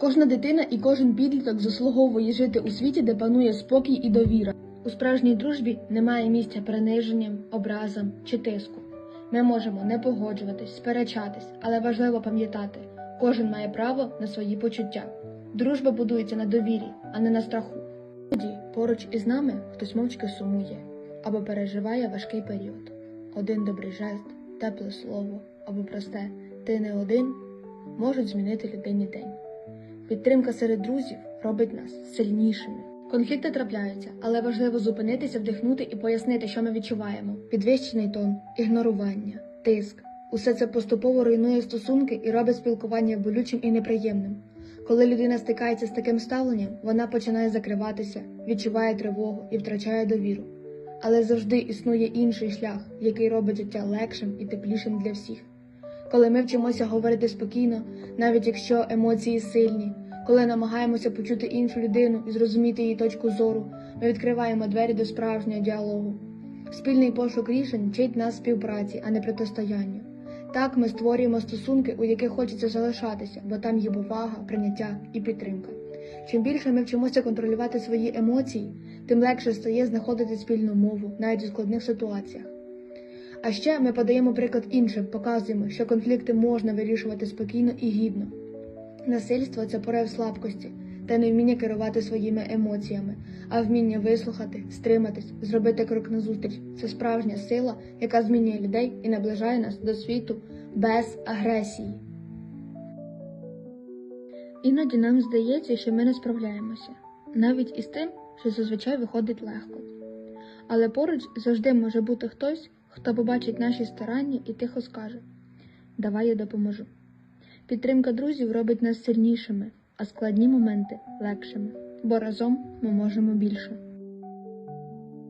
Кожна дитина і кожен підліток заслуговує жити у світі, де панує спокій і довіра. У справжній дружбі немає місця приниженням, образам чи тиску. Ми можемо не погоджуватись, сперечатись, але важливо пам'ятати, кожен має право на свої почуття. Дружба будується на довірі, а не на страху. Тоді поруч із нами хтось мовчки сумує або переживає важкий період. Один добрий жест, тепле слово або просте ти не один можуть змінити людині день. Підтримка серед друзів робить нас сильнішими. Конфлікти трапляються, але важливо зупинитися, вдихнути і пояснити, що ми відчуваємо. Підвищений тон, ігнорування, тиск. Усе це поступово руйнує стосунки і робить спілкування болючим і неприємним. Коли людина стикається з таким ставленням, вона починає закриватися, відчуває тривогу і втрачає довіру. Але завжди існує інший шлях, який робить життя легшим і теплішим для всіх. Коли ми вчимося говорити спокійно, навіть якщо емоції сильні, коли намагаємося почути іншу людину і зрозуміти її точку зору, ми відкриваємо двері до справжнього діалогу. Спільний пошук рішень вчить нас співпраці, а не протистоянню. Так ми створюємо стосунки, у яких хочеться залишатися, бо там є повага, прийняття і підтримка. Чим більше ми вчимося контролювати свої емоції, тим легше стає знаходити спільну мову навіть у складних ситуаціях. А ще ми подаємо приклад іншим, показуємо, що конфлікти можна вирішувати спокійно і гідно. Насильство це порив слабкості та не вміння керувати своїми емоціями, а вміння вислухати, стриматись, зробити крок назустріч це справжня сила, яка змінює людей і наближає нас до світу без агресії. Іноді нам здається, що ми не справляємося, навіть із тим, що зазвичай виходить легко. Але поруч завжди може бути хтось, хто побачить наші старання і тихо скаже: Давай я допоможу. Підтримка друзів робить нас сильнішими, а складні моменти легшими, бо разом ми можемо більше.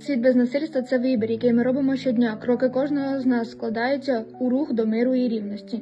Світ без насильства це вибір, який ми робимо щодня. Кроки кожного з нас складаються у рух до миру і рівності.